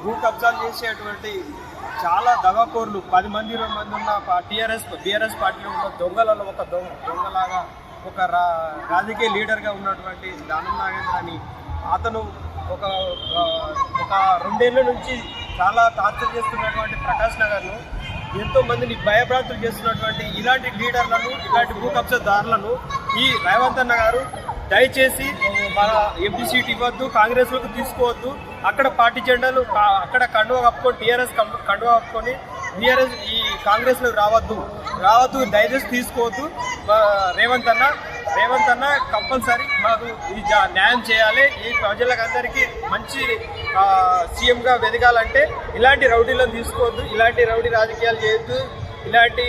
భూ కబ్జాలు చేసేటువంటి చాలా దగాకోర్లు పది మంది ఇరవై మంది ఉన్న టీఆర్ఎస్ బీఆర్ఎస్ పార్టీలో ఉన్న దొంగలలో ఒక దొంగ దొంగలాగా ఒక రా రాజకీయ లీడర్గా ఉన్నటువంటి దానం నాగేంద్ర అని అతను ఒక ఒక రెండేళ్ళ నుంచి చాలా టార్చర్ చేస్తున్నటువంటి ప్రకాష్ నగర్ను ఎంతో మందిని భయభ్రాంతులు చేస్తున్నటువంటి ఇలాంటి లీడర్లను ఇలాంటి భూ కబ్జాదారులను ఈ రేవంత్ అన్న గారు దయచేసి మన ఎంపీ సీట్ ఇవ్వద్దు కాంగ్రెస్లోకి తీసుకోవద్దు. అక్కడ పార్టీ జెండాలు అక్కడ కండువ కప్పుకొని టీఆర్ఎస్ కండువ కప్పుకొని టీఆర్ఎస్ ఈ కాంగ్రెస్లోకి రావద్దు. రావద్దు దయచేసి తీసుకోవద్దు. రేవంత్ అన్న రేవంత్ అన్న కంపల్సరీ మాకు ఈ జా- న్యాయం చేయాలి. ఈ ప్రజలకు అందరికీ మంచి సీఎంగా వెదగాలంటే ఇలాంటి రౌడీలను తీసుకోవద్దు. ఇలాంటి రౌడీ రాజకీయాలు చేయొద్దు. ఇలాంటి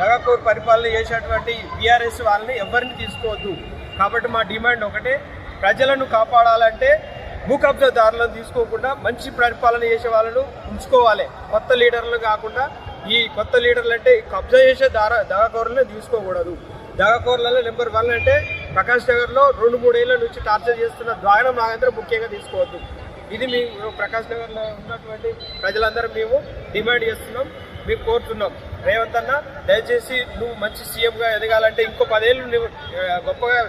నగకూర్ పరిపాలన చేసేటువంటి బీఆర్ఎస్ వాళ్ళని ఎవరిని తీసుకోవద్దు. కాబట్టి మా డిమాండ్ ఒకటే ప్రజలను కాపాడాలంటే భూ కబ్జాదారులను తీసుకోకుండా మంచి పరిపాలన చేసే వాళ్ళను ఉంచుకోవాలి. కొత్త లీడర్లు కాకుండా ఈ కొత్త లీడర్లు అంటే కబ్జా చేసే దార దగాకోరులను తీసుకోకూడదు. దగాకోర్లలో నెంబర్ వన్ అంటే ప్రకాష్ నగర్లో రెండు మూడేళ్ళ నుంచి టార్చర్ చేస్తున్న ద్వారం నాగేంద్ర ముఖ్యంగా తీసుకోవద్దు. ఇది మేము ప్రకాష్ నగర్లో ఉన్నటువంటి ప్రజలందరూ మేము డిమాండ్ చేస్తున్నాం. మీకు కోరుతున్నాం రేవంత్ అన్న దయచేసి నువ్వు మంచి సీఎంగా ఎదగాలంటే ఇంకో పదేళ్ళు నువ్వు గొప్పగా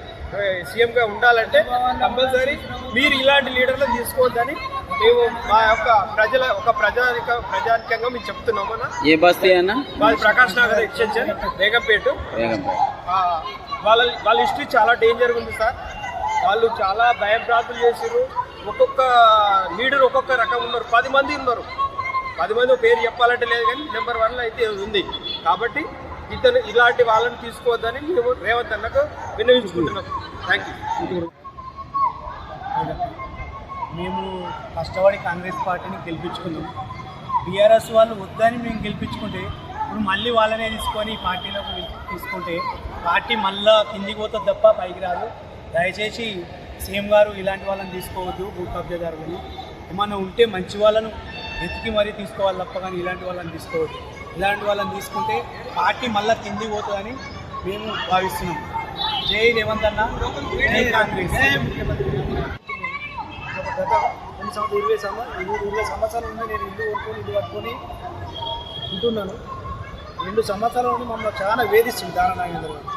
సీఎంగా ఉండాలంటే కంపల్సరీ మీరు ఇలాంటి లీడర్లను తీసుకోవద్దని మేము మా యొక్క ప్రజల ఒక ప్రజానిక ప్రజానికంగా మేము చెప్తున్నాం అన్న. ఏ బస్తీ అన్న? మాది ప్రకాష్ నగర్ ఎక్స్టెన్షన్ బేగంపేట. వేగంపేట వాళ్ళ వాళ్ళ హిస్టరీ చాలా డేంజర్గా ఉంది సార్. వాళ్ళు చాలా భయభ్రాంతులు చేసారు ఒక్కొక్క లీడర్ ఒక్కొక్క రకం ఉన్నారు. పది మంది ఉన్నారు. పది మంది పేరు చెప్పాలంటే లేదు కానీ నెంబర్ వన్లో అయితే ఉంది. కాబట్టి ఇతను ఇలాంటి వాళ్ళని తీసుకోవద్దని మేము రేవంత్ అన్నకు విన్నవించుకుంటున్నాం. థ్యాంక్ యూ మేము కష్టపడి కాంగ్రెస్ పార్టీని గెలిపించుకున్నాం. బీఆర్ఎస్ వాళ్ళు వద్దని మేము గెలిపించుకుంటే ఇప్పుడు మళ్ళీ వాళ్ళనే తీసుకొని ఈ పార్టీలోకి తీసుకుంటే పార్టీ మళ్ళా కిందికి పోతుంది తప్ప పైకి రాదు. దయచేసి సీఎం గారు ఇలాంటి వాళ్ళని తీసుకోవద్దు భూ కబ్జాదారులను ఏమన్నా ఉంటే మంచి వాళ్ళను వెతికి మరీ తీసుకోవాలి తప్ప కానీ ఇలాంటి వాళ్ళని తీసుకోవద్దు. ఇలాంటి వాళ్ళని తీసుకుంటే పార్టీ మళ్ళా తిండి పోతుందని మేము భావిస్తున్నాం. జై రేవంత్ అన్న జై కాంగ్రెస్. గత కొన్ని సంవత్సరం ఇరవై సంవత్సరాలు ఇరవై సంవత్సరాల నుండి నేను ఇల్లు కొనుక్కొని ఇల్లు కట్టుకొని ఉంటున్నాను. రెండు సంవత్సరాల నుండి మమ్మల్ని చాలా వేధిస్తుంది దాన నాగేంద్ర గారు.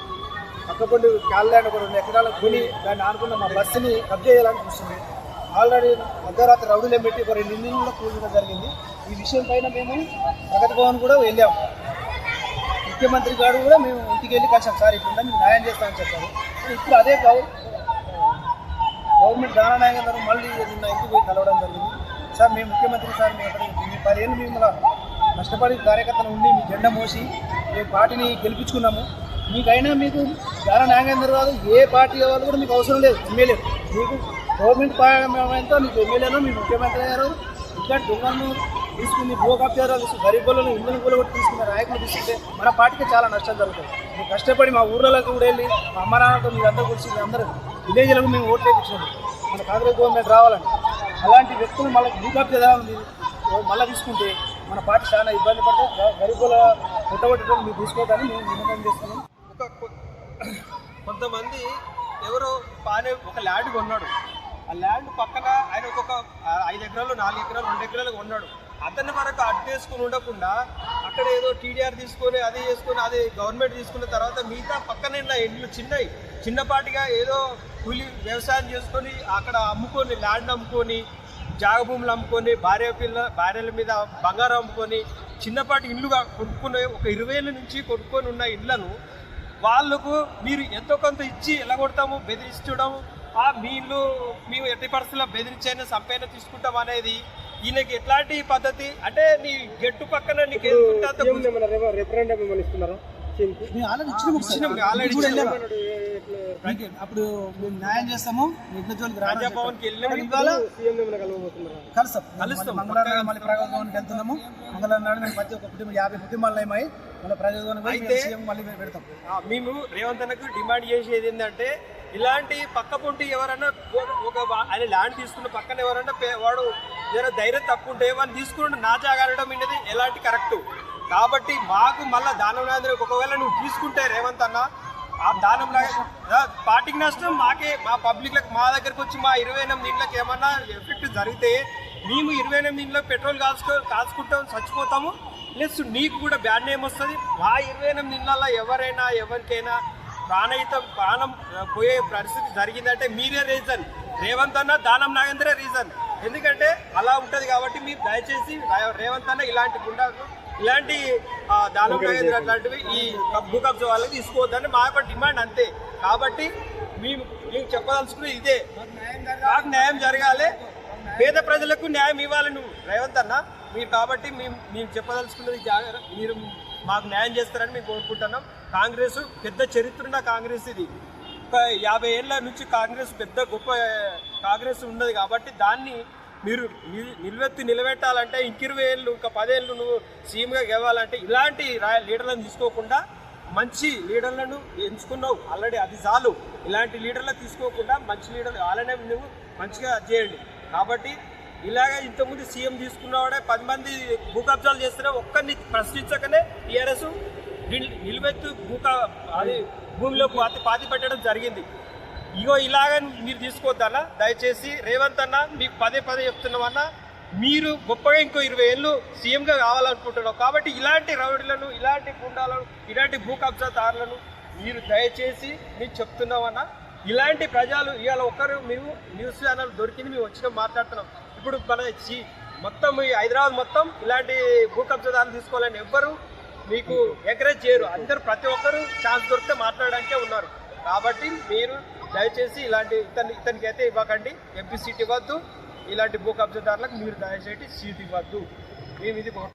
పక్కపండి ఒక రెండు ఎకరాలకు కొని దాన్ని ఆనుకున్న మా బస్సుని కబ్జా చేయాలని చూస్తుంది ఆల్రెడీ అర్ధరాత్రి రౌడీలో పెట్టి ఒక రెండు ఇల్లు కూడా కూల్చడం జరిగింది. ఈ విషయం పైన మేము ప్రగతి భవన్ కూడా వెళ్ళాము ముఖ్యమంత్రి గారు కూడా మేము ఇంటికి వెళ్ళి కలిసాం. సార్ ఇప్పుడు మీకు న్యాయం చేస్తామని చెప్పారు. ఇప్పుడు అదే కావు గవర్నమెంట్ దానా నాయకులు మళ్ళీ నిన్న ఇంటికి పోయి కలవడం జరిగింది. సార్ మేము ముఖ్యమంత్రి సార్ మేము ఎక్కడ మీ పదేళ్ళు మిమ్మల్ని కష్టపడి కార్యకర్తలు ఉండి మీ జెండా మోసి మేము పార్టీని గెలిపించుకున్నాము. మీకైనా మీకు దానా నాగేంద్ర గారు ఏ పార్టీ వాళ్ళు కూడా మీకు అవసరం లేదు ఎమ్మెల్యే మీకు గవర్నమెంట్ పార్లమెంట్తో నీకు ఎమ్మెల్యేను మీ ముఖ్యమంత్రి గారు ఇక్కడ దొంగలను తీసుకుని భూ తీసుకుని గరీబులను ఇళ్ళను కూడా కొట్టి తీసుకున్న నాయకులు తీసుకుంటే మన పార్టీకి చాలా నష్టం జరుగుతుంది. మేము కష్టపడి మా ఊర్లలోకి కూడా వెళ్ళి మా అమ్మ నాన్నతో మీరందరూ కలిసి అందరూ విలేజ్లకు మేము ఓట్లు వేయించాము మన కాంగ్రెస్ గవర్నమెంట్ రావాలని. అలాంటి వ్యక్తులు మళ్ళీ భూ మళ్ళీ తీసుకుంటే మన పార్టీ చాలా ఇబ్బంది పడితే గరీబుల పుట్టగొట్టడం మీరు తీసుకోవద్దని మేము విన్నపం చేస్తున్నాం. ఒక కొంతమంది ఎవరో పానే ఒక ల్యాడ్ కొన్నాడు. ఆ ల్యాండ్ పక్కన ఆయన ఒక్కొక్క ఐదు ఎకరాలు నాలుగు ఎకరాలు రెండు ఎకరాలు ఉన్నాడు అతన్ని మనకు అడ్డేసుకుని ఉండకుండా అక్కడ ఏదో టీడీఆర్ తీసుకొని అది చేసుకొని అది గవర్నమెంట్ తీసుకున్న తర్వాత మిగతా పక్కన ఉన్న ఇండ్లు చిన్నవి చిన్నపాటిగా ఏదో కూలి వ్యవసాయం చేసుకొని అక్కడ అమ్ముకొని ల్యాండ్ అమ్ముకొని జాగభూములు అమ్ముకొని భార్య పిల్ల భార్యల మీద బంగారం అమ్ముకొని చిన్నపాటి ఇల్లుగా కొనుక్కునే ఒక ఇరవై ఏళ్ళ నుంచి కొనుక్కొని ఉన్న ఇళ్ళను వాళ్ళకు మీరు ఎంతో కొంత ఇచ్చి ఎలా కొడతాము? బెదిరించడం ఇల్లు మేము ఎట్టి పరిస్థితుల్లో బెదిరించైనా సంపైనా తీసుకుంటాం అనేది ఈయనకి ఎట్లాంటి పద్ధతి? అంటే నీ గెట్టు పక్కన నీకు రెఫరెండం ఇస్తున్నారా? అప్పుడు మేము న్యాయం చేస్తాము. ప్రజాభవన్కి కలుస్తాం. మంగళవారం నాడు మళ్ళీ ప్రగతి భవన్కి వెళ్తున్నాము. మంగళవారం నాడు మేము ప్రతి ఒక్క కుటుంబం యాభై కుటుంబాలు ఏమై మళ్ళీ ప్రగతి భవన్ పోయి అయితే- సీఎం మళ్ళీ పెడతాం. ఆ, మేము రేవంత్ అన్నకు డిమాండ్ చేసేది ఏంటంటే ఇలాంటి పక్క పొంటి ఎవరన్నా ఒక- ఆయన ల్యాండ్ తీసుకున్న పక్కన ఎవరన్నా వాడు ఏదైనా ధైర్యం తక్కువ ఉంటే వాళ్ళు తీసుకుని నా జాగాలడం అనేది ఎలాంటి కరెక్ట్ కాబట్టి మాకు మళ్ళీ దానం ఒకవేళ నువ్వు తీసుకుంటే రేవంత్ అన్న ఆ దానం లాగా పార్టీకి నష్టం మాకే మా పబ్లిక్లకు మా దగ్గరకు వచ్చి మా ఇరవై ఎనిమిది ఇండ్లకు ఏమన్నా ఎఫెక్ట్ జరిగితే మేము ఇరవై ఎనిమిది ఇంట్లో పెట్రోల్ కాల్చుకో కాల్చుకుంటాం చచ్చిపోతాము. ప్లస్ నీకు కూడా బ్యాడ్ నేమ్ వస్తుంది. మా ఇరవై ఎనిమిది ఇళ్ళల్లో ఎవరైనా ఎవరికైనా ప్రాణహితం ప్రాణం పోయే పరిస్థితి జరిగిందంటే మీరే రీజన్ రేవంత్ అన్న దానం నాగేంద్రే రీజన్ ఎందుకంటే అలా ఉంటుంది కాబట్టి మీరు దయచేసి రేవంత్ అన్న ఇలాంటి గుండాలు ఇలాంటి దానం నాగేంద్ర అట్లాంటివి ఈ భూ కబ్జా వాళ్ళకి తీసుకోవద్దని మా యొక్క డిమాండ్ అంతే. కాబట్టి మేము మేము చెప్పదలుచుకున్నది ఇదే. నాకు న్యాయం జరగాలి. పేద ప్రజలకు న్యాయం ఇవ్వాలి నువ్వు రేవంత్ అన్న. మీరు కాబట్టి మేము మేము చెప్పదలుచుకున్నది జాగ్రత్త మీరు మాకు న్యాయం చేస్తారని మేము కోరుకుంటున్నాం. కాంగ్రెస్ పెద్ద చరిత్ర ఉన్న కాంగ్రెస్ ఇది. ఒక యాభై ఏళ్ళ నుంచి కాంగ్రెస్ పెద్ద గొప్ప కాంగ్రెస్ ఉన్నది కాబట్టి దాన్ని మీరు నిలవెత్తి నిలబెట్టాలంటే ఇంక ఇరవై ఏళ్ళు ఇంకా పదేళ్ళు నువ్వు సీఎంగా గెలవాలంటే ఇలాంటి లీడర్లను తీసుకోకుండా మంచి లీడర్లను ఎంచుకున్నావు. ఆల్రెడీ అది చాలు. ఇలాంటి లీడర్లు తీసుకోకుండా మంచి లీడర్లు అలానే నువ్వు మంచిగా చేయండి. కాబట్టి ఇలాగే ఇంతకుముందు సీఎం తీసుకున్నవాడే పది మంది భూ కబ్జాలు చేస్తే ఒక్కరిని ప్రశ్నించకనే టీఆర్ఎస్ నిలువెత్తు భూక అది భూమిలో పాతి పాతి పెట్టడం జరిగింది. ఇగో ఇలాగ మీరు తీసుకోవద్దన్నా దయచేసి రేవంత్ అన్న మీకు పదే పదే చెప్తున్నామన్నా మీరు గొప్పగా ఇంకో ఇరవై ఏళ్ళు సీఎంగా కావాలనుకుంటున్నావు కాబట్టి ఇలాంటి రౌడీలను ఇలాంటి గుండాలను ఇలాంటి భూ కబ్జాదారులను మీరు దయచేసి మీకు చెప్తున్నామన్నా ఇలాంటి ప్రజలు ఇవాళ ఒక్కరు మేము న్యూస్ ఛానల్ దొరికింది మేము వచ్చిన మాట్లాడుతున్నాం. ఇప్పుడు మన మొత్తం ఈ హైదరాబాద్ మొత్తం ఇలాంటి భూ కబ్జాదారులు తీసుకోవాలని ఎవ్వరు మీకు ఎంకరేజ్ చేయరు. అందరూ ప్రతి ఒక్కరు ఛాన్స్ దొరికితే మాట్లాడడానికే ఉన్నారు. కాబట్టి మీరు దయచేసి ఇలాంటి ఇతని ఇతనికి అయితే ఇవ్వకండి. ఎంపీ సీట్ ఇవ్వద్దు. ఇలాంటి భూ కబ్జాదారులకు మీరు దయచేసి సీట్ ఇవ్వద్దు. మేము ఇది